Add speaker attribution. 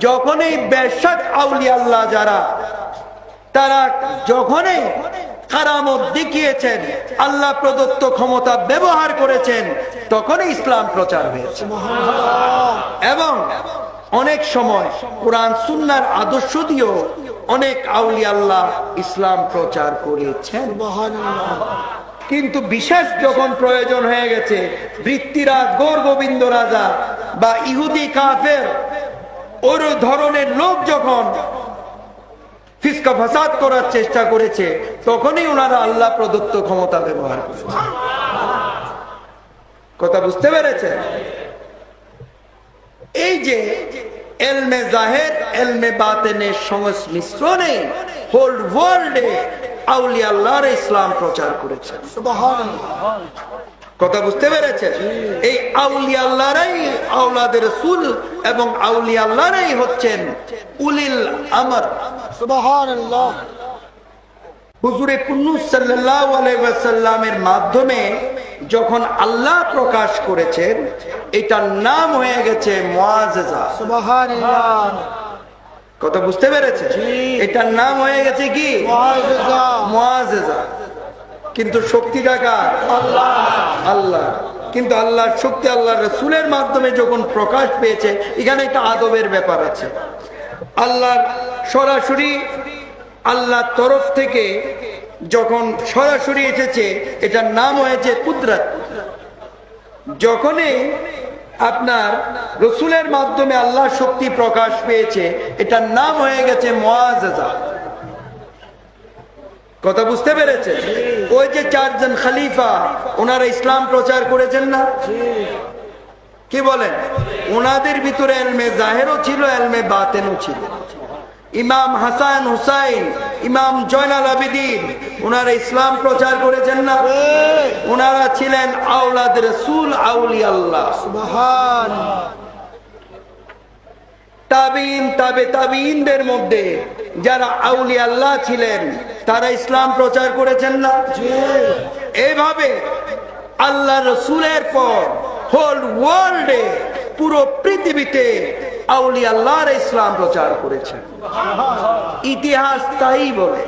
Speaker 1: যখনই বেশক আউলি আল্লাহ যারা, তারা যখনই কারামত দেখিয়েছেন, আল্লাহ প্রদত্ত ক্ষমতা ব্যবহার করেছেন, তখনই ইসলাম প্রচার হয়েছে। এবং অনেক সময় কোরআন সুন্নার আদর্শ দিয়েও অনেক আউলি আল্লাহ ইসলাম প্রচার করেছেন। কিন্তু বিশেষ যখন প্রয়োজন হয়ে গেছে বৃত্তিরাজ গৌর গোবিন্দ রাজা বা ইহুদি কাফের ওর ধরনের লোক যখন ফিসকা ফাসাদ করার চেষ্টা করেছে, তখনই ওনারা আল্লাহ প্রদত্ত ক্ষমতা ব্যবহার কথা বুঝতে পেরেছে এই যে এলমে জাহের এলমে বাতেনের সংমিশ্রণে হোল ওয়ার্ল্ডে আউলি আল্লাহর ইসলাম প্রচার করেছে। কথা বুঝতে পেরেছে এই আউলি আল্লাহরাই আউলাদের সুল এবং আউলি আল্লাহরাই হচ্ছেন উলিল আমর। হুজুরে কুন্নুস সাল্লাল্লাহু আলাইহি ওয়াসাল্লামের মাধ্যমে যখন আল্লাহ প্রকাশ করেছেন এটার নাম হয়ে গেছে মুআজিজা কথা বুঝতে পেরেছে এটার নাম হয়ে গেছে কি? মুআজিজা কিন্তু শক্তি টাকা আল্লাহ। কিন্তু আল্লাহর শক্তি আল্লাহ রসুলের মাধ্যমে যখন প্রকাশ পেয়েছে, এখানে একটা আদবের ব্যাপার আছে। আল্লাহর সরাসরি আল্লাহর তরফ থেকে যখন সরাসরি এসেছে, এটার নাম হয়েছে কুদরাত। যখনই আপনার রসুলের মাধ্যমে আল্লাহ শক্তি প্রকাশ পেয়েছে, এটার নাম হয়ে গেছে মোয়াজা কথা বুঝতে পেরেছে ওই যে চারজন খালিফা ওনারা ইসলাম প্রচার করেছেন না? কি বলেন? ওনাদের ভিতরে এলমে জাহেরও ছিল এলমে বাতেনও ছিল। ইমাম হাসান হুসাইন ইমাম জয়নাল আবিদিন ওনারা ইসলাম প্রচার করেছেন না? ওনারা ছিলেন আউলাদ রসুল আউলি আল্লাহ। তাবিন, তাবে তাবিনদের মধ্যে যারা আউলি আল্লাহ ছিলেন, তারা ইসলাম প্রচার করেছেন না? এভাবে আল্লাহ রসুলের পর হোল ওয়ার্ল্ডে পুরো পৃথিবীতে আউলি আল্লাহর ইসলাম প্রচার করেছেন ইতিহাস তাই বলে।